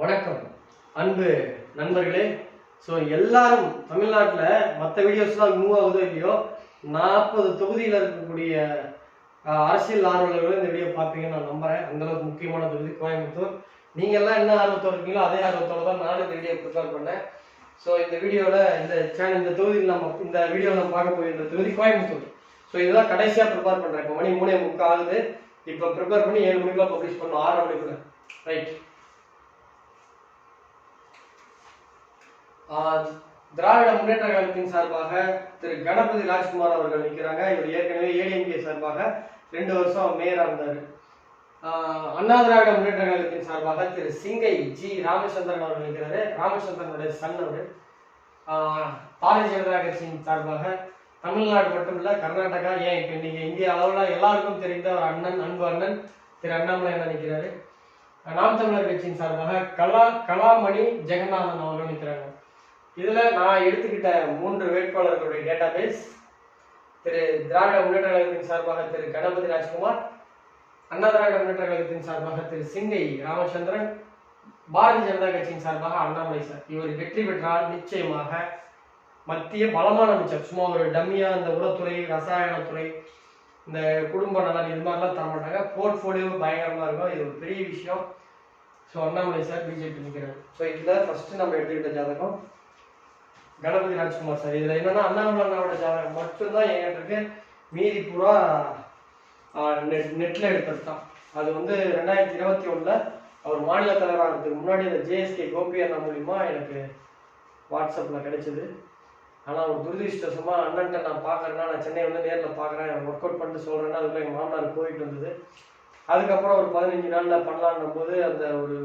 வணக்கம். அன்பு நண்பர்களே ஸோ எல்லாரும் தமிழ்நாட்டில் மற்ற வீடியோஸ்லாம் மூவ் ஆகுதோ இல்லையோ நாற்பது தொகுதியில் இருக்கக்கூடிய அரசியல் ஆர்வலர்களும் இந்த வீடியோ பார்ப்பீங்கன்னு நான் நம்புகிறேன் அந்தளவுக்கு முக்கியமான தொகுதி கோயம்புத்தூர். நீங்கள் எல்லாம் என்ன ஆர்வத்தோடு இருக்கீங்களோ அதே ஆர்வத்தோட தான் நானும் இந்த வீடியோ ப்ரிப்பேர் பண்ணேன். ஸோ இந்த வீடியோவில் இந்த சேனல் இந்த தொகுதியில் நம்ம இந்த வீடியோவில் நம்ம பார்க்க போகின்ற தொகுதி கோயம்புத்தூர். ஸோ இதுதான் கடைசியாக ப்ரிப்பேர் பண்ணுறேன் இப்போ மணி மூணே முக்கால் ஆகுது. இப்போ ப்ரிப்பேர் பண்ணி ஏழு மணிக்கெலாம் பப்ளிஷ் பண்ணணும் ஆறு மணிக்குள்ள. ரைட் திராவிட முன்னேற்ற கழகத்தின் சார்பாக திரு கணபதி ராஜ்குமார் அவர்கள் நிற்கிறாங்க இவர் ஏற்கனவே ஏடிஎம்கே சார்பாக ரெண்டு வருஷம் மேயரா இருந்தார். அண்ணா திராவிட முன்னேற்ற கழகத்தின் சார்பாக திரு சிங்கை ஜி ராமச்சந்திரன் அவர்கள் நிற்கிறாரு ராமச்சந்திரனுடைய சன் அவர். பாரதிய ஜனதா கட்சியின் சார்பாக தமிழ்நாடு மட்டும் இல்ல கர்நாடகா ஏன் இப்போ இன்னைக்கு இந்திய அளவில் எல்லாருக்கும் தெரிந்த ஒரு அண்ணன் அன்பு அண்ணன் திரு அண்ணாமலை அண்ணன் நிற்கிறாரு நாம் தமிழர் கட்சியின் சார்பாக கலா கலாமணி ஜெகநாதன் அவர்கள் நிற்கிறாங்க இதில் நான் எடுத்துக்கிட்ட மூன்று வேட்பாளர்களுடைய டேட்டாபேஸ் திரு திராவிட முன்னேற்ற கழகத்தின் சார்பாக திரு கணபதி ராஜ்குமார் அண்ணா திராவிட முன்னேற்ற கழகத்தின் சார்பாக திரு சிங்கை ராமச்சந்திரன் பாரதிய ஜனதா கட்சியின் சார்பாக அண்ணாமலை சார். இவர் வெற்றி பெற்றால் நிச்சயமாக மத்திய பலமான அமைச்சர் சும்மா ஒரு டம்மியா இந்த உரத்துறை ரசாயனத்துறை இந்த குடும்ப நலன் இது மாதிரிலாம் தர மாட்டாங்க. போர்ட்ஃபோலியோ பயங்கரமா இருக்கும். இது ஒரு பெரிய விஷயம். ஸோ அண்ணாமலை சார் பிஜேபி நிற்கிறார் ஸோ இதில் ஃபர்ஸ்ட் நம்ம எடுத்துக்கிட்ட ஜாதகம். கணபதி ராஜ்குமார் சார். இதில் என்னன்னா அண்ணாமலை அண்ணாவோட ஜாதகம் மட்டும்தான் என்கிட்ட இருக்கு. மீதி பூரா நெட் நெட்டில் எடுத்தது தான் அது வந்து ரெண்டாயிரத்தி இருபத்தி ஒன்றில் அவர் மாநில தலைவராகிறதுக்கு முன்னாடி அந்த ஜேஎஸ்கே கோபி அண்ணா மூலிமா எனக்கு வாட்ஸ்அப்பில் கிடைச்சது. ஆனால் ஒரு துரதிருஷ்டசமாக அண்ணன்ட்ட நான் பார்க்குறேன்னா நான் சென்னை வந்து நேரில் பார்க்குறேன் ஒர்க் அவுட் பண்ணிட்டு சொல்கிறேன்னா அதுக்குள்ள எங்கள் மாமனார் போயிட்டு வந்தது. அதுக்கப்புறம் ஒரு பதினஞ்சு நாளில் பண்ணலான்னும் போது அந்த ஒரு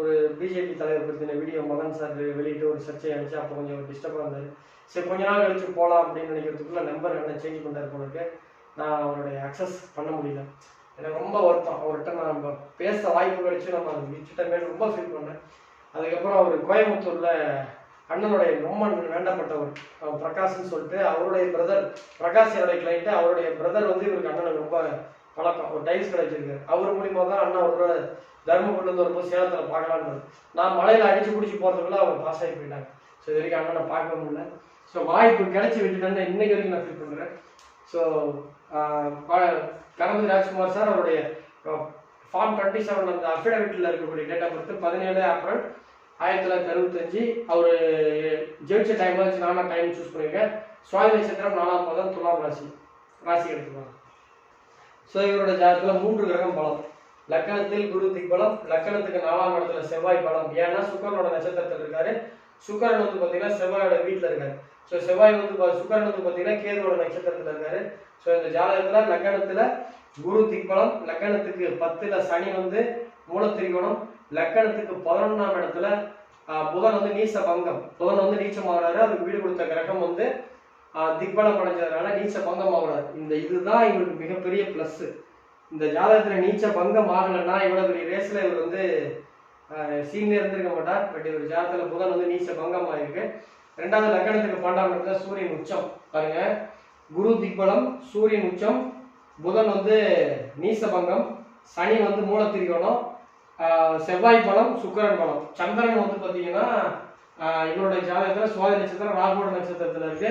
ஒரு பிஜேபி தலைவர் பற்றின வீடியோ மகன் சார் வெளியிட்டு ஒரு சர்ச்சை அடிச்சு அப்போ கொஞ்சம் டிஸ்டர்பாக இருந்தார். சரி கொஞ்ச நாள் கழிச்சு போகலாம் அப்படின்னு நினைக்கிறதுக்குள்ள நம்பர் என்ன சேஞ்ச் பண்ணார் போல நான் அவருடைய அக்சஸ் பண்ண முடியல. எனக்கு ரொம்ப வருத்தம். அவர்கிட்ட நான் நம்ம பேச வாய்ப்பு கிடைச்சி நம்ம அதை விட்டுட்டமே ரொம்ப ஃபீல் பண்ணேன். அதுக்கப்புறம் அவர் கோயம்புத்தூரில் அண்ணனுடைய ரொம்ப வேண்டப்பட்டவர் அவர் பிரகாஷ்னு சொல்லிட்டு அவருடைய பிரதர் பிரகாஷ் என்னுடைய கிளைண்ட்டு அவருடைய பிரதர் வந்து இவருக்கு அண்ணனுக்கு ரொம்ப பழக்கம். ஒரு டைல்ஸ் கிடைச்சிருக்காரு அவர் மூலிமா தான் அண்ணா அவரோட தர்மபுரில இருந்து வரும்போது சேலத்தில் பார்க்கலான்னு நான் மலையில் அடிச்சு பிடிச்சி போகிறதுக்குள்ள அவர் பாஸ் ஆகி போயிட்டாங்க. ஸோ இது வரைக்கும் அண்ணனை பார்க்க முடியல. ஸோ வாய்ப்பு கிடைச்சி விட்டுட்டேன் இன்னைக்கு வரைக்கும் நான் ஃபீல் பண்ணுறேன் ஸோ கணபதி ராஜ்குமார் சார் அவருடைய ஃபார்ம் டுவெண்ட்டி செவன் அந்த அஃபிடவிட்டில் இருக்கக்கூடிய டேட்டா பொறுத்து பதினேழு ஏப்ரல் ஆயிரத்தி தொள்ளாயிரத்தி அறுபத்தஞ்சு. அவர் ஜெயிச்ச டைம் வச்சு நானாக டைம் சூஸ் பண்ணியிருக்கேன். சுவாமி நட்சத்திரம் நாலாம் பாதம் துலாம் ராசி ராசி எடுத்துக்கலாம் ஸோ இவரோட ஜாதகத்தில் மூன்று கிரகம் பலம். லக்கணத்தில் குரு திக்பலம் லக்கணத்துக்கு நாலாம் இடத்துல செவ்வாய் பலம். ஏன்னா சுக்கரனோட நட்சத்திரத்தில் இருக்காரு. சுக்கரன் வந்து பார்த்தீங்கன்னா செவ்வாயோட வீட்டில் இருக்காரு. ஸோ செவ்வாய் வந்து சுக்கரன் வந்து பார்த்தீங்கன்னா கேதுவோட நட்சத்திரத்தில் இருக்காரு. ஸோ இந்த ஜாதகத்தில் லக்கணத்தில் குரு திக்பலம் லக்கணத்துக்கு பத்துல சனி வந்து மூலத்திரிகோணம் லக்கணத்துக்கு பதினொன்றாம் இடத்துல புதன் வந்து நீச பங்கம் புதன் வந்து நீச்சமாகறாரு அதுக்கு வீடு கொடுத்த கிரகம் வந்து திக்பலம் அடைஞ்சதுனால நீச்ச பங்கம் ஆகுறாரு இந்த இதுதான் இவருக்கு மிகப்பெரிய ப்ளஸ்ஸு இந்த ஜாதகத்துல நீச்ச பங்கம் ஆகலைன்னா இவ்வளவு பெரிய ரேஸ்ல இவர் வந்து சீனியர் இருந்திருக்க மாட்டார். பட் இவர் ஜாதகத்துல புதன் வந்து நீச்ச பங்கம் ஆயிருக்கு ரெண்டாவது லக்கணத்துக்கு பன்னெண்டாம் இடத்துல சூரியன் உச்சம். பாருங்க. குரு திக்பலம் சூரியன் உச்சம். புதன் வந்து நீச பங்கம். சனி வந்து மூலத்திரிகோணம். செவ்வாய் பலம் சுக்கிரன் பலம். சந்திரன் வந்து பாத்தீங்கன்னா இவருடைய ஜாதகத்துல சுவாதி நட்சத்திரம் ராகுவோட நட்சத்திரத்துல இருக்கு.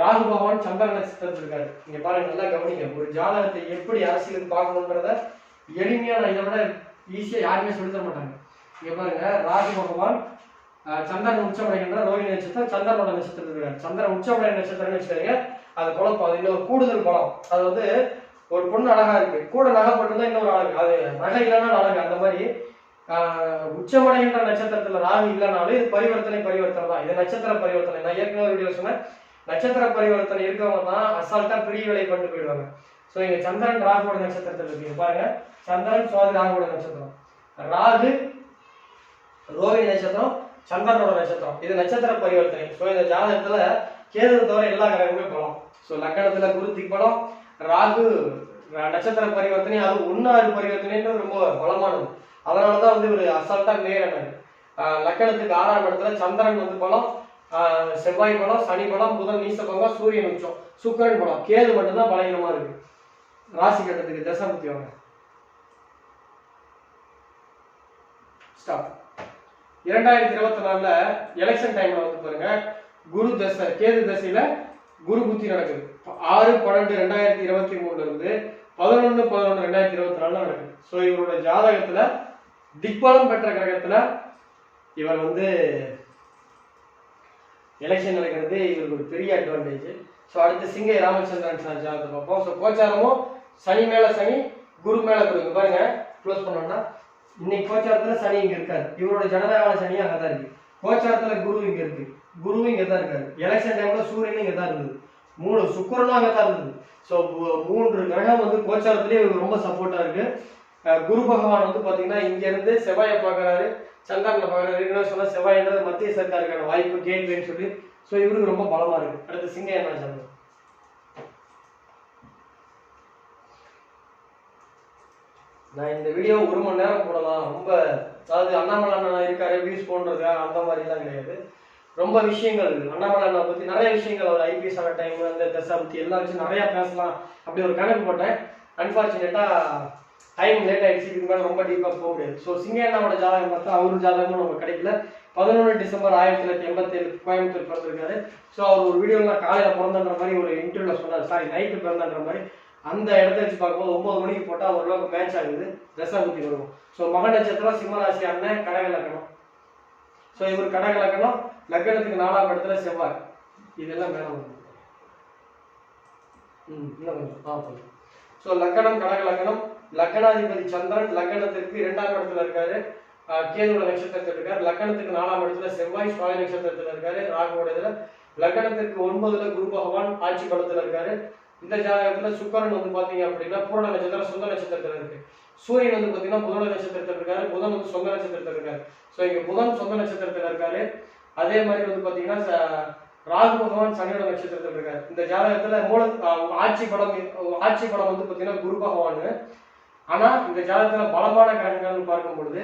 ராகு பகவான் சந்திர நட்சத்திரத்தில் இருக்காரு நீங்க பாருங்க நல்லா கவனிங்க. ஒரு ஜாதகத்தை எப்படி அரசியல் பார்க்கணுன்றத எளிமையா நான் இதை விட ஈஸியா யாருமே சொல்லி தர மாட்டாங்க. இங்க பாருங்க ராகு பகவான் சந்திரன் உச்சமடைகின்ற ரோஹிணி நட்சத்திரம் சந்திரனோட நட்சத்திரத்தில் இருக்காரு சந்திரன் உச்சமடை நட்சத்திரம்னு வச்சுக்கோங்க அது குழப்பம். அது இன்னொரு கூடுதல் குளம் அது வந்து ஒரு பொண்ணு அழகா இருக்கு. கூட நகை போட்டிருந்தா இன்னொரு அழகு. அது நகை இல்லைன்னா அழகு. அந்த மாதிரி ஆஹ் உச்சமடைகின்ற நட்சத்திரத்துல ராகு இல்லைனாலும் இது பரிவர்த்தனை பரிவர்த்தனை தான். இது நட்சத்திர பரிவர்த்தனை. நான் ஏற்கனவே வீடியோ சொன்னேன். நட்சத்திர பரிவர்த்தனை இருக்கவங்க தான் அசால்ட்டா பெரிய விலை பண்ணி போயிடுவாங்க. ஸோ இங்க சந்திரன் ராகுவோட நட்சத்திரத்தில் இருக்கு. பாருங்க. சந்திரன் சுவாதி ராகுவோட நட்சத்திரம். ராகு ரோஹிணி நட்சத்திரம் சந்திரனோட நட்சத்திரம். இது நட்சத்திர பரிவர்த்தனை. ஸோ இந்த ஜாதகத்துல கேது தவிர எல்லா கிரகமுமே பலம். ஸோ லக்கணத்துல குருத்திக்கு பலம் ராகு நட்சத்திர பரிவர்த்தனை அது ஒன்னாறு பரிவர்த்தனைன்னு ரொம்ப பலமானது. அதனாலதான் வந்து ஒரு அசால்ட்டா நேரானது லக்கணத்துக்கு ஆறாம் இடத்துல சந்திரன் வந்து பலம் செவ்வாய் பலம் சனி பலம் புதன் நீச பலம் சூரியன் உச்சம். சுக்கரன் பலம். கேது மட்டும்தான் பலகீனமா இருக்கு. ராசி கட்டத்துக்கு தசமுத்தி வாங்க. ஸ்டாப் இரண்டாயிரத்தி இருபத்தி நாலுல எலெக்ஷன் டைம்ல வந்து பாருங்க குரு தசை கேது தசையில குரு புத்தி நடக்குது. ஆறு பன்னெண்டு ரெண்டாயிரத்தி இருபத்தி மூணுல இருந்து பதினொன்னு பதினொன்று ரெண்டாயிரத்தி இருபத்தி நாலுல நடக்குது. ஸோ இவரோட ஜாதகத்துல திக்பலம் பெற்ற கிரகத்துல இவர் வந்து எலெக்ஷன் நடக்கிறது இவருக்கு ஒரு பெரிய அட்வான்டேஜ் ஸோ அடுத்து சிங்கை ராமச்சந்திரன் சார் ஜாதகத்தை பார்ப்போம். ஸோ கோச்சாரமும் சனி மேலே சனி குரு மேலே குரு. இங்க பாருங்க க்ளோஸ் பண்ணோம்னா இன்னைக்கு கோச்சாரத்தில் சனி இங்கே இருக்காது இவரோட ஜனநாயக சனி அங்கே தான் இருக்கு. கோச்சாரத்தில் குரு இங்கே இருக்கு. குரு இங்கே தான் இருக்காரு. எலெக்ஷன் டைமில் சூரியன் இங்கே தான் இருந்தது. மூணு சுக்கரனும் அங்கே தான் இருந்தது ஸோ மூன்று கிரகம் வந்து கோச்சாரத்திலே இவருக்கு ரொம்ப சப்போர்ட்டாக இருக்கு. குரு பகவான் வந்து பார்த்தீங்கன்னா இங்கேருந்து செவ்வாயை பார்க்குறாரு. சந்திரனை பார்க்கறாரு. என்ன சொன்னா செவ்வாய்ன்றது மத்திய சர்க்காருக்கான வாய்ப்பு கேள்வின்னு சொல்லி ஸோ இவருக்கு ரொம்ப பலமா இருக்கு. அடுத்து சிங்க என்ன நான் இந்த வீடியோ ஒரு மணி நேரம் போடலாம். ரொம்ப அதாவது அண்ணாமலை அண்ணா இருக்காரு வியூஸ் போன்றது அந்த மாதிரிலாம் கிடையாது. ரொம்ப விஷயங்கள் அண்ணாமலை அண்ணா பத்தி நிறைய விஷயங்கள் அவர் ஐபிஎஸ் ஆன டைம் அந்த தசா பத்தி எல்லாம் வச்சு நிறைய பேசலாம். அப்படி ஒரு கணக்கு போட்டேன். அன்பார்ச்சுனேட்டா டைம் லேட் ஆயிடுச்சு இதுக்கு மேலே ரொம்ப டீப்பாக போக முடியாது. ஸோ சிங்கண்ணாவோட ஜாதகம் பார்த்தா அவரு ஜாதகமும் நம்ம கிடைக்கல. பதினொன்று டிசம்பர் ஆயிரத்தி தொள்ளாயிரத்தி எண்பத்தேழு கோயம்புத்தூர் பிறந்திருக்காரு. ஸோ அவர் ஒரு வீடியோவில் காலையில் பிறந்தன்ற மாதிரி ஒரு இன்டர்வியூவில் சொன்னார். சாரி நைட்டு பிறந்தன்ற மாதிரி. அந்த இடத்த வச்சு பார்க்கும்போது ஒன்பது மணிக்கு போட்டால் ஓரளவுக்கு மேட்ச் ஆகுது. தசாபுத்தி வரும் ஸோ மக நட்சத்திரம் சிம்மராசி அண்ணன் கடக லக்கணம். ஸோ இவர் கடக லக்கணம் லக்கணத்துக்கு நாலாம் இடத்துல செவ்வாய். இதெல்லாம் மேலே வரும். ம் இல்லை ஆ ஸோ லக்கணம் கடக லக்கணம் லக்கணாதிபதி சந்திரன் லக்கணத்திற்கு இரண்டாம் இடத்துல இருக்காரு. கேதுவோட நட்சத்திரத்தில் இருக்காரு. லக்கணத்துக்கு நாலாம் இடத்துல செவ்வாய் சுவாய நட்சத்திரத்தில் இருக்காரு. ராகுவோட இதுல லக்கணத்திற்கு ஒன்பதுல குரு பகவான் ஆட்சி பலத்துல இருக்காரு. இந்த ஜாதகத்துல சுக்கரன் வந்து பாத்தீங்க அப்படின்னா பூரண நட்சத்திரம் சொந்த நட்சத்திரத்துல இருக்கு. சூரியன் வந்து பாத்தீங்கன்னா புதன நட்சத்திரத்துல இருக்காரு. புதன் வந்து சொந்த நட்சத்திரத்துல இருக்காரு. ஸோ இங்க புதன் சொந்த நட்சத்திரத்துல இருக்காரு. அதே மாதிரி வந்து பாத்தீங்கன்னா ச- ராகு பகவான் சனியோட நட்சத்திரத்துல இருக்காரு. இந்த ஜாதகத்துல மூல ஆட்சி படம் ஆட்சி படம் வந்து பாத்தீங்கன்னா குரு பகவான். ஆனா இந்த ஜாதகத்துல பலமான கிரகங்கள்னு பார்க்கும் பொழுது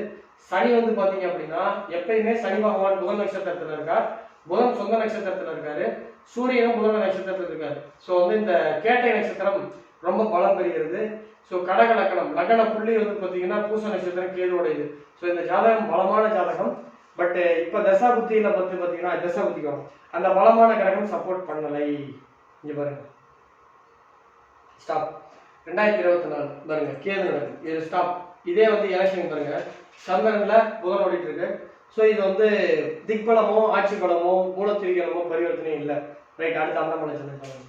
சனி வந்து பாத்தீங்க அப்படின்னா எப்பயுமே சனி பகவான் புதன் நட்சத்திரத்துல இருக்கார். புதன் சொந்த நட்சத்திரத்துல இருக்காரு. சூரியனும் புதன் நட்சத்திரத்துல இருக்காரு. ஸோ வந்து இந்த கேட்டை நட்சத்திரம் ரொம்ப பலம் பெறுகிறது. ஸோ கடக லக்கணம் லக்கண புள்ளி வந்து பாத்தீங்கன்னா பூச நட்சத்திரம் கேதுவோட ஸோ இந்த ஜாதகம் பலமான ஜாதகம். பட் இப்ப தசா புத்தியில பத்தி பாத்தீங்கன்னா தசா புத்திக்கு அந்த பலமான கிரகம் சப்போர்ட் பண்ணலை. இங்க பாருங்க. ஸ்டாப் ரெண்டாயிரத்தி இருபத்தி நாலு. பாருங்க கேது நடக்குது இது ஸ்டாப் இதே வந்து எலெக்ஷன் பாருங்க. சந்திரன்ல புதன் ஓடிட்டு இருக்கு ஸோ இது வந்து திக்பலமோ ஆட்சி பலமோ மூலத்திரிகலமோ பரிவர்த்தனையும் இல்லை. ரைட் அடுத்து அண்ணாமலை சந்திரன்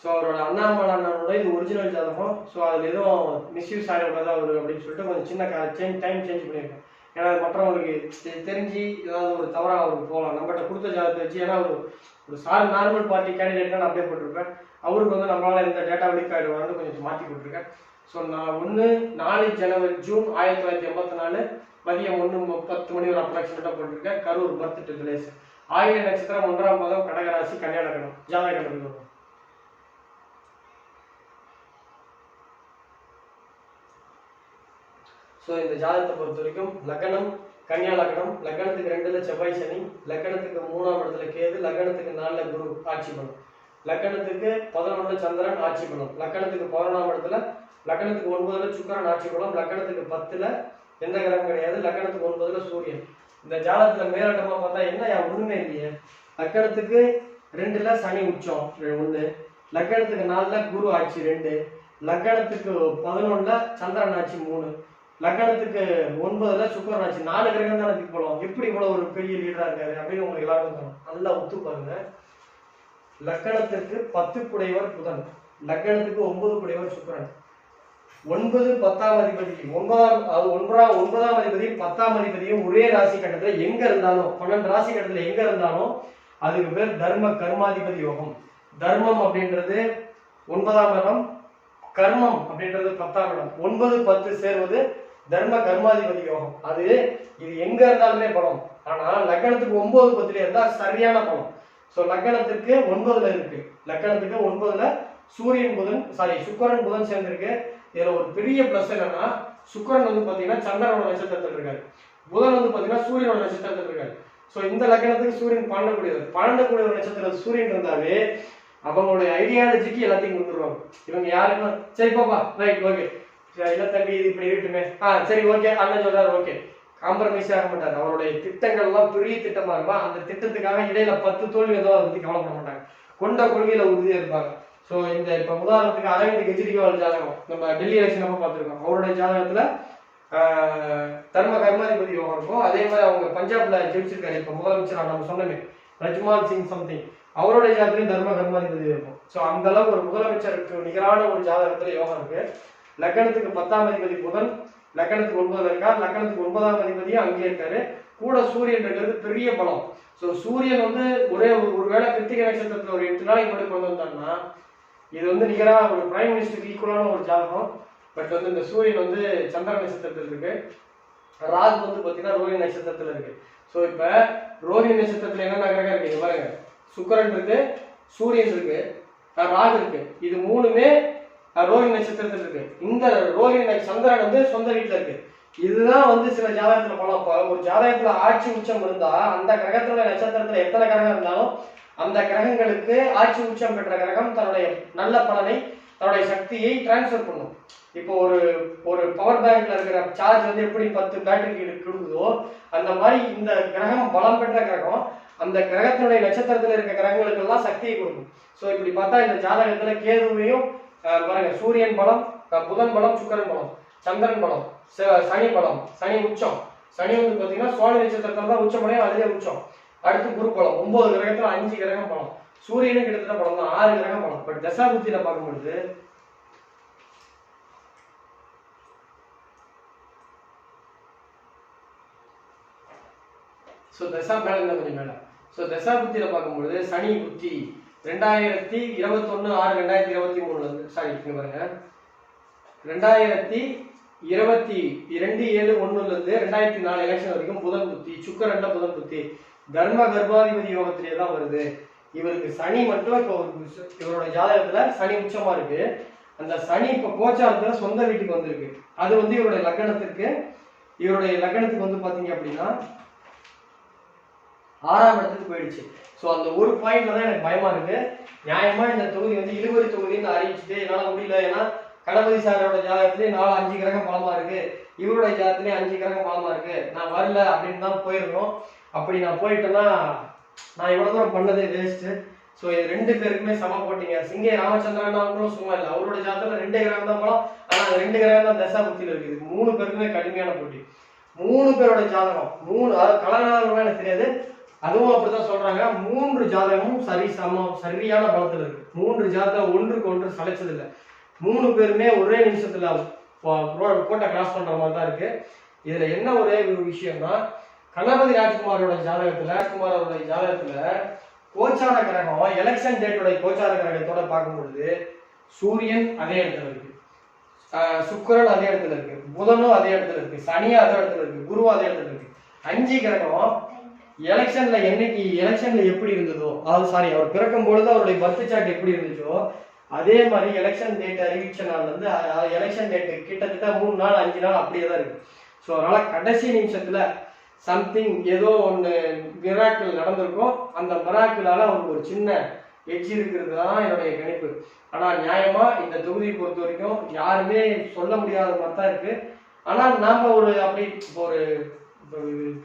ஸோ அவரோட அண்ணாமலை அண்ணனோட இது ஒரிஜினல் ஜாதகம். ஸோ அதில் எதுவும் மிஸ்யூஸ் ஆகிடக்கூடாது அவர் அப்படின்னு சொல்லிட்டு கொஞ்சம் சின்ன சேஞ்ச் டைம் சேஞ்ச் பண்ணியிருக்கேன் ஏன்னா அது மற்றவங்களுக்கு தெரிஞ்சு ஏதாவது ஒரு தவறாக அவருக்கு போகலாம். நம்மகிட்ட கொடுத்த ஜாதகத்தை வச்சு ஏன்னா ஒரு ஒரு சார் நார்மல் பார்ட்டி கேண்டிடேட் நான் அப்படியே போட்டிருப்பேன் அவருக்கு வந்து நம்மளால இந்த டேட்டா லீக் ஆகிடுவான்னு கொஞ்சம் மாற்றி போட்டிருக்கேன் ஸோ நான் ஒன்று நாலு ஜனவரி ஜூன் ஆயிரத்தி தொள்ளாயிரத்தி எண்பத்தி நாலு மதியம் ஒன்று பத்து மணி ஒரு அப்ராக்சிமேட்டாக போட்டிருக்கேன். கரூர் பர்த் டெபிலேஸ் ஆயிர நட்சத்திரம் ஒன்றாம் மாதம் கடகராசி கன்னியாலக்கணம் ஜாதக ஸோ இந்த ஜாதகத்தை பொறுத்த வரைக்கும் லக்னம் கன்னியா லக்னம் லக்னத்துக்கு ரெண்டுல செவ்வாய் சனி லக்னத்துக்கு மூணாம் இடத்துல கேது லக்னத்துக்கு நாலுல குரு ஆட்சி பண்ணும் லக்னத்துக்கு பதினொன்று சந்திரன் ஆட்சி பண்ணும் லக்னத்துக்கு பதினொன்றாம் இடத்துல லக்னத்துக்கு ஒன்பதுல சுக்கரன் ஆட்சி பண்ணும் லக்னத்துக்கு பத்துல எந்த கிரகம் கிடையாது லக்னத்துக்கு ஒன்பதுல சூரியன். இந்த ஜாதகத்துல மேலோட்டமா பார்த்தா என்ன என் ஒண்ணுமே இல்லையே. லக்னத்துக்கு ரெண்டுல சனி உச்சம் ஒண்ணு. லக்னத்துக்கு நாலுல குரு ஆட்சி ரெண்டு. லக்னத்துக்கு பதினொன்னுல சந்திரன் ஆட்சி மூணு. லக்னத்துக்கு ஒன்பதுல சுக்கரன் ஆச்சு நாலு கிரகம் தானே இதுக்கு போலாம் எப்படி இவ்வளவு ஒரு பெரிய லீடரா இருக்காரு அப்படின்னு உங்களுக்கு எல்லாருக்கும் தரும் நல்லா ஒத்து பாருங்க. லக்கணத்திற்கு பத்து குடையவர் புதன். லக்கணத்துக்கு ஒன்பது குடையவர் சுக்கரன். ஒன்பது பத்தாம் அதிபதி. ஒன்பதாம் அது ஒன்பதாம் ஒன்பதாம் அதிபதியும் பத்தாம் அதிபதியும் ஒரே ராசி கட்டத்துல எங்க இருந்தாலும் பன்னெண்டு ராசி கட்டத்துல எங்க இருந்தாலும் அதுக்கு பேர் தர்ம கர்மாதிபதி யோகம். தர்மம் அப்படின்றது ஒன்பதாம் இடம் கர்மம் அப்படின்றது பத்தாம் இடம். ஒன்பது பத்து சேர்வது தர்ம கர்மாதிபதி யோகம். அது இது எங்க இருந்தாலுமே பலம். ஆனா லக்கணத்துக்கு ஒன்பது பத்துல இருந்தா சரியான பலம். சோ லக்கணத்துக்கு ஒன்பதுல இருக்கு. லக்கணத்துக்கு ஒன்பதுல சூரியன் புதன் சாரி சுக்கிரன் புதன் சேர்ந்திருக்கு. இதுல ஒரு பெரிய பிளஸ் என்னன்னா சுக்கரன் வந்து பாத்தீங்கன்னா சந்திரனோட நட்சத்திரத்தில் இருக்காரு. புதன் வந்து பாத்தீங்கன்னா சூரியனோட நட்சத்திரத்தில் இருக்காரு. சோ இந்த லக்கணத்துக்கு சூரியன் பன்னெண்டுக்கூடியவர் பன்னெண்டுக்கூடிய ஒரு நட்சத்திரம் சூரியன் இருந்தாவே அவங்களுடைய ஐடியாலஜிக்கு எல்லாத்தையும் கொடுத்துருவாங்க. இவங்க யாருன்னா? சரி பாப்பா ரைட் ஓகே இல்ல தம்பி இது இப்படி இருக்கட்டுமே. ஆ சரி ஓகே அண்ணன் சொல்றாரு ஓகே காம்ப்ரமைஸ் ஆக மாட்டார். அவருடைய திட்டங்கள் எல்லாம் பெரிய திட்டமா இருக்கும். அந்த திட்டத்துக்காக இடையில பத்து தோல்வி ஏதோ அதை பத்தி கவலைப்பட மாட்டாங்க. கொண்ட கொள்கையில உறுதியா இருப்பாங்க. ஸோ இந்த இப்ப உதாரணத்துக்கு அரவிந்த் கெஜ்ரிவால் ஜாதகம். நம்ம டெல்லி எலெக்ஷன் அப்ப பார்த்திருக்கோம். அவருடைய ஜாதகத்துல தர்ம கர்மாதிபதி யோகம் இருக்கும். அதே மாதிரி அவங்க பஞ்சாப்ல ஜெயிச்சிருக்காரு. இப்ப முதலமைச்சர் நம்ம சொன்னமே ரஜ்மான் சிங் சம்திங் அவருடைய ஜாதகத்திலையும் தர்ம கர்மாதிபதி இருக்கும். ஸோ அந்த அளவுக்கு ஒரு முதலமைச்சருக்கு நிகரான ஒரு ஜாதகத்துல யோகம் இருக்கு. லக்னத்துக்கு பத்தாம் அதிபதி புதன் லக்னத்துக்கு ஒன்பதுல இருக்கார். லக்னத்துக்கு ஒன்பதாம் அதிபதியும் அங்கே இருக்காரு. கூட சூரியன் இருக்கிறது பெரிய பலம். ஸோ சூரியன் வந்து ஒரே ஒரு ஒருவேளை கிருத்திகை நட்சத்திரத்துல ஒரு எட்டு நாளைக்கு மட்டும் கொண்டு வந்தாங்கன்னா இது வந்து நிகரா ஒரு பிரைம் மினிஸ்டருக்கு ஈக்குவலான ஒரு ஜாதகம். பட் வந்து இந்த சூரியன் வந்து சந்திர நட்சத்திரத்தில் இருக்கு. ராகு வந்து பார்த்தீங்கன்னா ரோஹிணி நட்சத்திரத்துல இருக்கு. ஸோ இப்போ ரோஹிணி நட்சத்திரத்துல என்னென்ன கிரகம் இருக்கு? பாருங்க. சுக்கரன் இருக்கு சூரியன் இருக்கு ராகு இருக்கு. இது மூணுமே ரோஹிணி நட்சத்திரத்தில் இருக்கு. இந்த ரோஹிணி சந்திரன் வந்து சொந்த வீட்டில் இருக்கு. இதுதான் வந்து சில ஜாதகத்துல பலம் ஒரு ஜாதகத்துல ஆட்சி உச்சம் இருந்தா அந்த கிரகத்தோட நட்சத்திரத்துல எத்தனை கிரகம் இருந்தாலும் அந்த கிரகங்களுக்கு ஆட்சி உச்சம் பெற்ற கிரகம் தன்னுடைய நல்ல பலனை தன்னுடைய சக்தியை டிரான்ஸ்ஃபர் பண்ணும். இப்போ ஒரு ஒரு பவர் பேங்க்ல இருக்கிற சார்ஜ் வந்து எப்படி பத்து பேட்டரிக்கு கொடுக்குதோ அந்த மாதிரி இந்த கிரகம் பலம் பெற்ற கிரகம் அந்த கிரகத்தினுடைய நட்சத்திரத்துல இருக்க கிரகங்களுக்கெல்லாம் சக்தியை கொடுக்கும். ஸோ இப்படி பார்த்தா இந்த ஜாதகத்துல கேதுவையும் பாருங்க சூரியன் பலம் புதன் பலம் சுக்கரன் பலம் சந்திரன் பலம் ச- சனி பலம் சனி உச்சம். சனி வந்து பாத்தீங்கன்னா சோழ நட்சத்திரத்தில் தான் பலம் அதுலேயே உச்சம். அடுத்து குரு பலம் ஒன்பது கிரகத்துல அஞ்சு கிரகம் பலம். சூரியனும் கிட்டத்தட்ட பலம் தான் ஆறு கிரகம் பலம். பட் தசாபுத்தியில பார்க்கும்பொழுது ஸோ தசா மேல இருந்தா கொஞ்சம் மேல. ஸோ தசா புத்தியில பார்க்கும்பொழுது சனி புத்தி ரெண்டாயிரத்தி இருபத்தொன்னு ஆறு ரெண்டாயிரத்தி இருபத்தி மூணு சாரி இங்க பாருங்க. ரெண்டாயிரத்தி இருபத்தி இரண்டு ஏழு ஒன்றுலேருந்து இருந்து ரெண்டாயிரத்தி நாலு எலெக்ஷன் வரைக்கும் புதன் புத்தி சுக்கரன்ல புதன் புத்தி? தர்ம கர்ப்பாதிபதி யோகத்திலே தான் வருது. இவருக்கு சனி மட்டும் இப்போ இவரோட ஜாதகத்துல சனி உச்சமா இருக்கு. அந்த சனி இப்போ கோச்சாரத்துல சொந்த வீட்டுக்கு வந்திருக்கு. அது வந்து இவருடைய லக்னத்திற்கு இவருடைய லக்னத்துக்கு வந்து பாத்தீங்க அப்படின்னா ஆறாம் இடத்துக்கு போயிடுச்சு. ஸோ அந்த ஒரு பாயிண்ட்ல தான் எனக்கு பயமா இருக்கு. நியாயமா இந்த தொகுதி வந்து இழுவரி தொகுதின்னு அறிவிச்சுட்டு என்னால் முடியல. ஏன்னா கணபதி சாரோட ஜாதகத்திலே நாலு அஞ்சு கிரகம் பலமா இருக்கு. இவருடைய ஜாதகத்திலே அஞ்சு கிரகம் பலமா இருக்கு. நான் வரல அப்படின்னு தான் போயிருந்தோம். அப்படி நான் போயிட்டேன்னா நான் இவ்வளவு தூரம் பண்ணதே வேஸ்ட்டு ஸோ இது ரெண்டு பேருக்குமே சம போட்டீங்க. சிங்கே ராமச்சந்திரன் அவங்களும் சும்மா இல்லை. அவரோட ஜாதகத்தில் ரெண்டு கிரகம் தான் பலம். ஆனால் ரெண்டு கிரகம் தான் தசா புத்தியில் இருக்குது மூணு பேருக்குமே கடுமையான போட்டி. மூணு பேரோட ஜாதகம். மூணு அதாவது கலநாதகம் எனக்கு தெரியாது. அதுவும் அப்படிதான் சொல்றாங்க. மூன்று ஜாதகமும் சரி சம சரியான பலத்துல இருக்கு. மூன்று ஜாதகம் ஒன்றுக்கு ஒன்று சளைச்சது இல்ல மூணு பேருமே ஒரே நிமிஷத்துல கோட்டை கிராஸ் பண்ற மாதிரி தான் இருக்கு. இதுல என்ன ஒரே ஒரு விஷயம்னா கணபதி ராஜ்குமாரோட ஜாதகத்துல ராஜ்குமார் அவருடைய ஜாதகத்துல கோச்சார கிரகம் எலெக்ஷன் டேட்டோட கோச்சார கிரகத்தோட பார்க்கும்பொழுது சூரியன் அதே இடத்துல இருக்கு. சுக்கரன் அதே இடத்துல இருக்கு. புதனும் அதே இடத்துல இருக்கு. சனியும் அதே இடத்துல இருக்கு. குருவும் அதே இடத்துல இருக்கு. அஞ்சு கிரகம் எலெக்ஷன்ல என்னைக்கு எலெக்ஷன்ல எப்படி இருந்ததோ அதாவது சாரி அவர் பிறக்கும் பொழுது அவருடைய பர்த் சார்ட் எப்படி இருந்துச்சோ அதே மாதிரி எலெக்ஷன் டேட் அறிவிச்ச நாள் வந்து எலெக்ஷன் டேட் கிட்டத்தட்ட மூணு நாள் அஞ்சு நாள் அப்படியே தான் இருக்கு. ஸோ அதனால கடைசி நிமிஷத்துல சம்திங் ஏதோ ஒன்று மிராக்கிள் நடந்திருக்கும். அந்த மிராக்கிளால அவருக்கு ஒரு சின்ன எட்ஜ் இருக்கிறது தான் என்னுடைய கணிப்பு. ஆனால் நியாயமா இந்த தொகுதியை பொறுத்த வரைக்கும் யாருமே சொல்ல முடியாத மாதிரி தான் இருக்கு. ஆனால் நாம ஒரு அப்படி இப்போ ஒரு இப்போ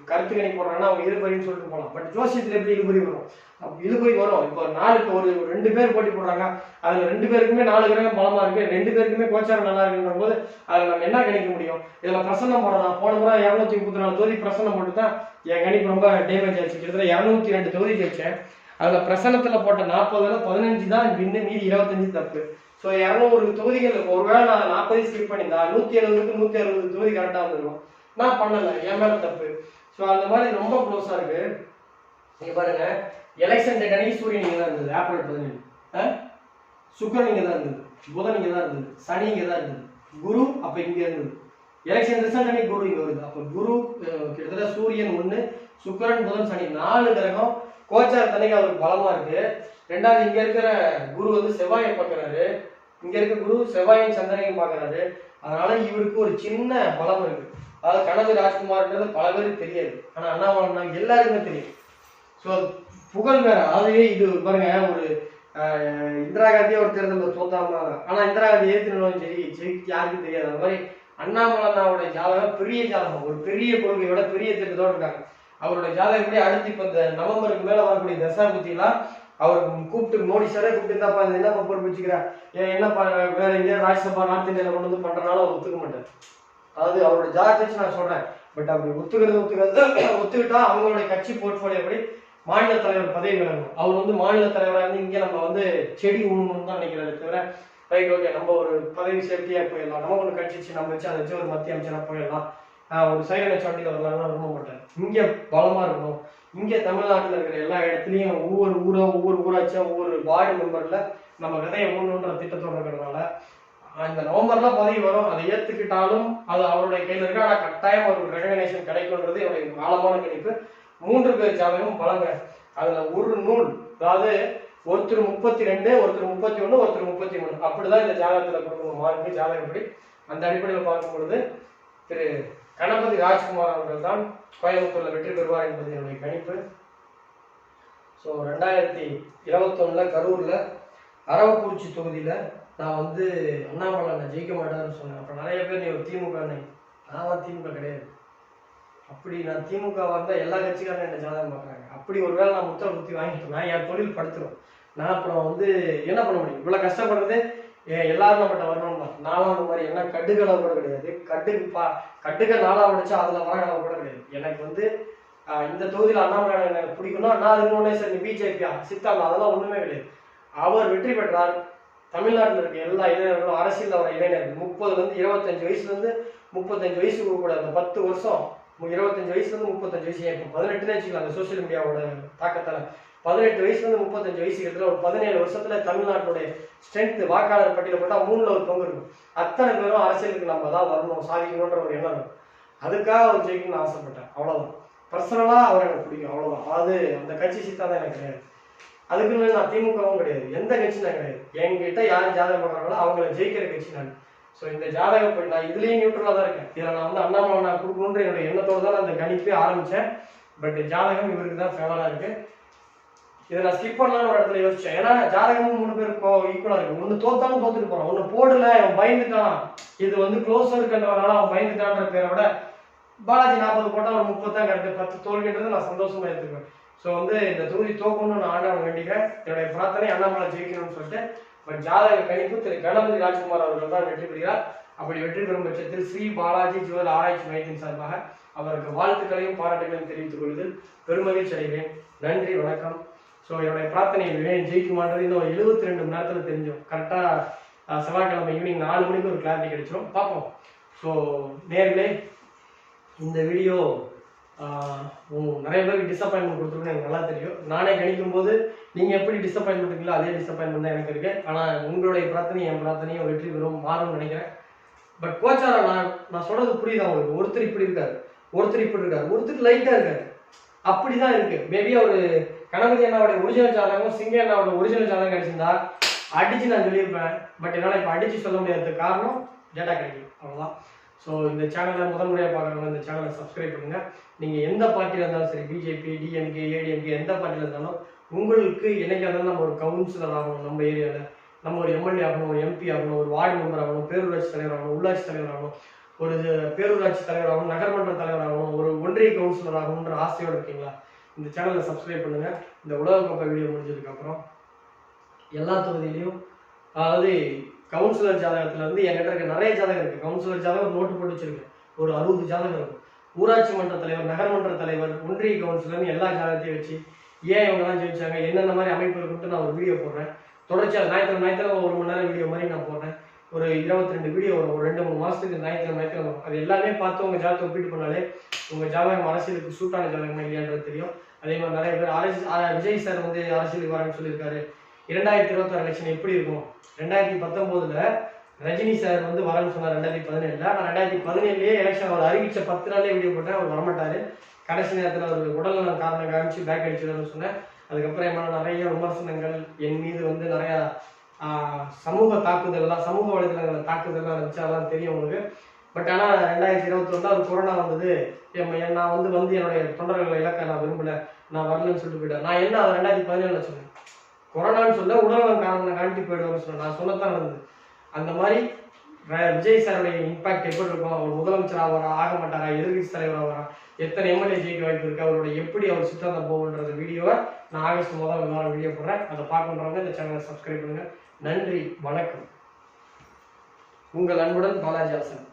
கருத்து கணிப்பு போடுறாங்கன்னா அவங்க இழுபறின்னு சொல்லிட்டு போகலாம். பட் ஜோசியத்துல எப்படி இழுபறி வரும்? இது இழுபறி வரும். இப்போ நாலுக்கு ஒரு ரெண்டு பேர் போட்டி போடுறாங்க. அதுல ரெண்டு பேருக்குமே நாலு கிரகம் பலமா இருக்கு. ரெண்டு பேருக்குமே கோச்சாரம் நல்லா இருக்குன்ற போது அதுல நம்ம என்ன கணிக்க முடியும்? இதுல பிரசன்னம் போடலாம் போன முறை இரநூத்தி முப்பத்தி நாலு தொகுதி பிரசன்னம் போட்டு தான் என் கணிப்பு ரொம்ப டேமேஜ் ஆச்சு. கிட்டத்தட்ட இரநூத்தி ரெண்டு தொகுதி ஜெயிச்சேன். அதுல பிரசனத்துல போட்ட நாற்பதுல பதினஞ்சு தான் வின்னு மீதி இருபத்தஞ்சு தப்பு. ஸோ இரநூறு தொகுதிகள் ஒருவேளை நான் நாற்பது ஸ்கிப் பண்ணியிருந்தா நூத்தி எழுபதுக்கு நூத்தி அறுபது தொகுதி கரெக்டா வந்துடும் நான் பண்ணல என் மேல தப்பு. ஸோ அந்த மாதிரி ரொம்ப க்ளோஸா இருக்கு. நீங்க பாருங்க. எலெக்ஷன் டேட் அன்னைக்கு சூரியன் இங்கே தான் இருந்தது. ஏப்ரல் பதினேழு. ஆ? சுக்கிரன் தான் இருந்தது. புதன் இங்க தான் இருந்தது. சனி இங்க தான் இருந்தது. குரு அப்ப இங்க இருந்தது. எலெக்ஷன் ரிசல்ட் அன்னைக்கு குரு இங்க வருது. அப்ப குரு கிட்டத்தட்ட சூரியன் ஒண்ணு சுக்கரன் புதன் சனி நாலு கிரகம். கோச்சாரத்தன்னைக்கு அவருக்கு பலமா இருக்கு. ரெண்டாவது இங்க இருக்கிற குரு வந்து செவ்வாயை பார்க்குறாரு. இங்க இருக்க குரு செவ்வாயும் சந்திரனையும் பார்க்குறாரு. அதனால இவருக்கு ஒரு சின்ன பலம் இருக்கு. அதாவது கனவு ராஜ்குமார்ன்றது பல பேருக்கு தெரியாது. ஆனா அண்ணாமலை எல்லாருக்குமே தெரியும். ஸோ புகழ் வேற. அதுவே இது பாருங்க ஒரு இந்திரா காந்தியே ஒரு தேர்தலில் தோத்தாம ஆனா இந்திரா காந்தி ஏற்றினாலும் சரி ஜெயிக்கு யாருக்கும் தெரியாது. அந்த மாதிரி அண்ணாமலைனாவுடைய ஜாதகம் பெரிய ஜாதகம். ஒரு பெரிய கொள்கையோட பெரிய திட்டத்தோட இருக்காங்க. அவருடைய ஜாதகம் அடுத்து இப்போ இந்த நவம்பருக்கு மேலே வரக்கூடிய தசா புத்திலாம் அவருக்கு கூப்பிட்டு மோடி சாரே கூப்பிட்டு இருந்தாப்பா இது பொறுப்பு வச்சுக்கிறேன் ஏன் என்னப்பா வேற எங்கேயாவது ராஜ்யசபா நார்த் இந்தியாவில் கொண்டு வந்து பண்றதுனால அவர் ஒத்துக்க மாட்டார். அதாவது அவரோட ஜாதகத்தை வச்சு நான் சொல்றேன். பட் அப்படி ஒத்துக்கிறது ஒத்துக்கிறது ஒத்துக்கிட்டா அவங்களுடைய கட்சி போர்ட்ஃபோலியோ படி மாநில தலைவர் பதவி விலகும் அவர் வந்து மாநில தலைவராக இருந்து இங்கே நம்ம வந்து செடி உண்ணணும்னு தான் நினைக்கிறாரு தவிர ரைட் ஓகே நம்ம ஒரு பதவி சேஃப்டியாக போயிடலாம். நம்ம ஒன்று கட்சிச்சு நம்ம வச்சு அதை வச்சு ஒரு மத்திய அமைச்சராக போயிடலாம். ஒரு சைலனை சாண்டியில் வரலாம்னு விரும்ப மாட்டேன். இங்கே பலமாக இருக்கணும். இங்கே தமிழ்நாட்டில் இருக்கிற எல்லா இடத்துலையும் ஒவ்வொரு ஊரோ ஒவ்வொரு ஊராட்சியாக ஒவ்வொரு வார்டு மெம்பரில் நம்ம விதையை ஊழணுன்ற திட்டத்தோடு இருக்கிறதுனால இந்த நவம்பர்ல பதவி வரும். அதை ஏத்துக்கிட்டாலும் அது அவருடைய கையில் இருக்கு. ஆனா கட்டாயம் ஒரு ரெகனைசேஷன் கிடைக்கும்ன்றது என்னுடைய ஆழமான கணிப்பு மூன்று பேர் ஜாதகம் பலங்க. அதுல ஒரு நூல் அதாவது ஒருத்தர் முப்பத்தி ரெண்டு ஒருத்தர் முப்பத்தி ஒண்ணு ஒருத்தர் முப்பத்தி மூணு அப்படிதான் இந்த ஜாதகத்துல கொடுக்கணும் மார்க்கு ஜாதகப்படி அந்த அடிப்படையில் பார்க்கும் பொழுது திரு கணபதி ராஜ்குமார் அவர்கள் தான் கோயம்புத்தூர்ல வெற்றி பெறுவார் என்பது என்னுடைய கணிப்பு. ஸோ ரெண்டாயிரத்தி இருபத்தொன்னுல கரூர்ல அரவக்குறிச்சி தொகுதியில நான் வந்து அண்ணாமலை நான் ஜெயிக்க மாட்டாருன்னு சொன்னேன். அப்புறம் நிறைய பேர் நீ ஒரு திமுக நான் திமுக கிடையாது. அப்படி நான் திமுக வந்தால் எல்லா கட்சிக்காரரும் என்ன ஜாதகம் பார்க்குறாங்க. அப்படி ஒரு வேளை நான் முத்திர குத்தி வாங்கிட்டு நான் என் தொழில் படுத்துருவேன் நான் அப்புறம் வந்து என்ன பண்ண முடியும்? இவ்வளோ கஷ்டப்படுறது ஏ- எல்லாரும் நம்மகிட்ட வரணும் தான் நானும் அந்த மாதிரி என்ன கட்டுக்களை கூட கிடையாது. கட்டுக்கு பா கட்டுக்க நாளாக உடைச்சா அதில் வர அளவு கூட கிடையாது. எனக்கு வந்து இந்த தொகுதியில் அண்ணாமலை எனக்கு பிடிக்கும்னா நான் அதுக்கு முன்னே சரி பிஜேபியா? சித்தாந்தா அதெல்லாம் ஒன்றுமே கிடையாது. அவர் வெற்றி பெற்றார். தமிழ்நாட்டில் இருக்க எல்லா இளைஞர்களும் அரசியல் வர இளைஞர்கள். முப்பதுலேருந்து இருபத்தஞ்சு வயசுலேருந்து முப்பத்தஞ்சு வயசுக்கு கூட அந்த பத்து வருஷம் இருபத்தஞ்சு வயசுலேருந்து முப்பத்தஞ்சு வயசு. இப்போ பதினெட்டுன்னு வச்சுக்கலாம் அந்த சோஷியல் மீடியாவோட தாக்கத்தால். பதினெட்டு வயசுலேருந்து முப்பத்தஞ்சு வயசு இருக்கிற ஒரு பதினேழு வருஷத்தில் தமிழ்நாட்டுடைய ஸ்ட்ரென்த் வாக்காளர் பட்டியலில் போட்டால் மூணில் ஒரு பங்கு இருக்கும் அத்தனை பேரும் அரசியலுக்கு நம்ம தான் வரணும் சாதிக்கணுன்ற ஒரு எண்ணம் இருக்கும் அதுக்காக அவர் ஜெயிக்கணும்னு ஆசைப்பட்டேன். அவ்வளோதான் பர்சனலாக அவர் எனக்கு பிடிக்கும். அவ்வளோதான் அது அந்த கட்சி சித்தா தான் எனக்கு கிடையாது. அதுக்குன்னு நான் திமுகவும் கிடையாது. எந்த கட்சி நான் கிடையாது. என்கிட்ட யார் ஜாதகம் போடுறாங்களோ அவங்கள ஜெயிக்கிற கட்சி நான். ஸோ இந்த ஜாதகம் நான் இதுலேயும் நியூட்ரலாக தான் இருக்கேன். இதில் நான் வந்து அண்ணாமலை நான் கொடுக்கணுன்ற என்னோட எண்ணத்தோடு தான் நான் அந்த கணிப்பே ஆரம்பித்தேன் பட் ஜாதகம் இவருக்கு தான் ஃபேவராக இருக்குது இதை நான் ஸ்கிப் பண்ணலாம்னு ஒரு இடத்துல யோசிச்சேன். ஏன்னா ஜாதகமும் மூணு பேருக்கும் ஈக்குவலாக இருக்கு. ஒன்று தோத்தாலும் தோத்துட்டு போகிறான் ஒன்று போடல அவன் பயந்துட்டான். இது வந்து க்ளோஸாக இருக்கின்றவனால அவன் பயந்துட்டான்ற பேரை விட பாலாஜி நாற்பது போட்டால் ஒரு முப்பது தான் கரெக்டு பத்து தோல்வின்றது நான் சந்தோஷமா எடுத்துக்குவேன் ஸோ வந்து இந்த தொகுதி தோக்கணும்னு நான் ஆண்டவன் வேண்டிக்கிறேன். என்னுடைய பிரார்த்தனை அண்ணாமலை ஜெயிக்கணும்னு சொல்லிட்டு பட் ஜாதக கணிப்பு திரு கணபதி ராஜ்குமார் அவர்கள் தான் வெற்றி பெறுகிறார். அப்படி வெற்றி பெறும் பட்சத்தில் ஸ்ரீ பாலாஜி ஜுவல் ஆராய்ச்சி மையத்தின் சார்பாக அவருக்கு வாழ்த்துக்களையும் பாராட்டுகளையும் தெரிவித்துக் கொள்வதில் பெருமகிழ்ச்சி அடைகிறேன். நன்றி வணக்கம். ஸோ என்னுடைய பிரார்த்தனை வேணும் ஜெயிக்குமான்றது இன்னும் எழுபத்தி ரெண்டு மணி நேரத்தில் தெரிஞ்சோம் கரெக்டாக செவ்வாய்க்கிழமை ஈவினிங் நாலு மணிக்கு ஒரு கிளாரிட்டி கிடைச்சிடும் பார்ப்போம். ஸோ நேர்களே இந்த வீடியோ நிறைய பேருக்கு டிசப்பாயின்மெண்ட் கொடுத்துருக்குன்னு எனக்கு நல்லா தெரியும். நானே கணிக்கும் போது நீங்கள் எப்படி டிசப்பாயின்மெண்ட் இருக்கீங்களோ அதே டிசப்பாயின்மெண்ட் தான் எனக்கு இருக்கு. ஆனால் உங்களுடைய பிரார்த்தனை என் பிரார்த்தனையும் வெற்றி பெறும் மாறும்னு நினைக்கிறேன். பட் கோச்சாரா நான் நான் சொல்றது புரியுதா உங்களுக்கு? ஒருத்தர் இப்படி இருக்காரு. ஒருத்தர் இப்படி இருக்காரு. ஒருத்தர் லைட்டாக இருக்காரு. அப்படிதான் இருக்கு. மேபி அவரு கணபதி அண்ணாவோட ஒரிஜினல் ஜாதகம் சிங்க அண்ணாவோட ஒரிஜினல் ஜாதகம் கிடைச்சிருந்தா அடிச்சு நான் சொல்லியிருப்பேன். பட் என்னால் இப்போ அடிச்சு சொல்ல முடியாததுக்கு காரணம் டேட்டா கிடைக்கும். அவ்வளோதான் ஸோ இந்த சேனலை முதல் முறையாக பார்க்குறவங்க இந்த சேனலை சப்ஸ்கிரைப் பண்ணுங்கள் நீங்கள் எந்த பார்ட்டியில் இருந்தாலும் சரி பிஜேபி டிஎம்கே ஏடிஎம்கே எந்த பார்ட்டியில் இருந்தாலும் உங்களுக்கு என்னைக்காக இருந்தாலும் நம்ம ஒரு கவுன்சிலர் ஆகணும் நம்ம ஏரியாவில் நம்ம ஒரு எம்எல்ஏ ஆகணும் ஒரு எம்பி ஆகணும் ஒரு வார்டு மெம்பர் ஆகணும் பேரூராட்சி தலைவர் ஆகணும் உள்ளாட்சி தலைவர் ஆகணும் ஒரு பேரூராட்சி தலைவர் ஆகணும் நகர்மன்ற தலைவர் ஆகணும் ஒரு ஒன்றிய கவுன்சிலர் ஆகணுன்ற ஆசையோடு இருக்கீங்களா? இந்த சேனலை சப்ஸ்கிரைப் பண்ணுங்கள் இந்த உலகக்கோப்பை வீடியோ முடிஞ்சதுக்கப்புறம் எல்லா தொகுதியிலையும் அதாவது கவுன்சிலர் ஜாதகத்துல இருந்து என்கிட்ட இருக்க நிறைய ஜாதகம் இருக்கு. கவுன்சிலர் ஜாதகம் நோட்டு போட்டு வச்சிருக்கேன். ஒரு அறுபது ஜாதகம் இருக்கும் ஊராட்சி மன்ற தலைவர் நகர்மன்ற தலைவர் ஒன்றிய கவுன்சிலர்னு எல்லா ஜாதகத்தையும் வச்சு ஏன் இவங்கெல்லாம் ஜெயிச்சாங்க என்னென்ன மாதிரி அமைப்பு இருக்குன்ட்டு நான் ஒரு வீடியோ போடுறேன். தொடர்ச்சியாக ஞாயிற்று ஞாயிற்றுக்கிழமை ஒரு மணி நேரம் வீடியோ மாதிரி நான் போடுறேன். ஒரு இருபத்தி ரெண்டு வீடியோ வரும். ஒரு ரெண்டு மூணு மாசத்துக்கு ஞாயிற்றுக்கிழமை ஞாயிற்றுக்கிழமை அது எல்லாமே பார்த்து உங்க ஜாதகத்தை ஒப்பிட்டு பண்ணாலே உங்க ஜாதகம் அரசியலுக்கு சூட்டான ஜாதகமா இல்லையான்றது தெரியும். அதே மாதிரி நிறைய பேர் அரசு ஆ- விஜய் சார் வந்து அரசியலுக்கு வரேன்னு சொல்லியிருக்காரு. இரண்டாயிரத்தி இருபத்தாறு எலெக்ஷன் எப்படி இருக்கும்? ரெண்டாயிரத்தி பத்தொன்பதுல ரஜினி சார் வந்து வரேன்னு சொன்னார் ரெண்டாயிரத்தி பதினேழுல. நான் ரெண்டாயிரத்தி பதினேழுலயே எலெக்ஷன் அவர் அறிவிச்ச பத்து நாள்லயே வீடியோ போட்டேன் அவர் வரமாட்டாரு. கடைசி நேரத்தில் அவர் உடல்நலம் காரணம் காமிச்சு பேக் அடிச்சிடணும்னு சொன்னேன். அதுக்கப்புறம் என் நிறைய விமர்சனங்கள் என் மீது வந்து நிறைய சமூக தாக்குதல்லாம் சமூக வலைதளங்கள் தாக்குதல்லாம் இருந்துச்சு அதெல்லாம் தெரியும் உங்களுக்கு. பட் ஆனால் ரெண்டாயிரத்தி இருபத்தி ஒன்றில் கொரோனா வந்தது. என் நான் வந்து வந்து என்னுடைய தொண்டர்களை இலக்க நான் விரும்பல நான் வரலன்னு சொல்லிட்டு போயிட்டேன் நான் என்ன ரெண்டாயிரத்தி பதினேழுல சொன்னேன். கொரோனான்னு சொல்ல உடல்நலம் காரணம் காண்டி போயிடுவாங்க சொன்னேன் நான் சொல்லத்தான் நடந்தது அந்த மாதிரி விஜய் சாருடைய இம்பாக்ட் எப்படி இருக்கும்? அவர் முதலமைச்சர் ஆவாரா? ஆக மாட்டாரா? எதிர்கட்சி தலைவர் ஆவாரா? எத்தனை எம்எல்ஏ ஜெயிக்க வாய்ப்பு இருக்கு? அவருடைய எப்படி அவர் சித்தாந்தம் போகுன்றது வீடியோவை நான் ஆகஸ்ட் முதல் வாரம் வீடியோ போடுறேன். அதை பார்க்கணுன்றவங்க இந்த சேனலை சப்ஸ்கிரைப் பண்ணுங்க. நன்றி வணக்கம். உங்கள் அன்புடன் பாலாஜி ஆசன்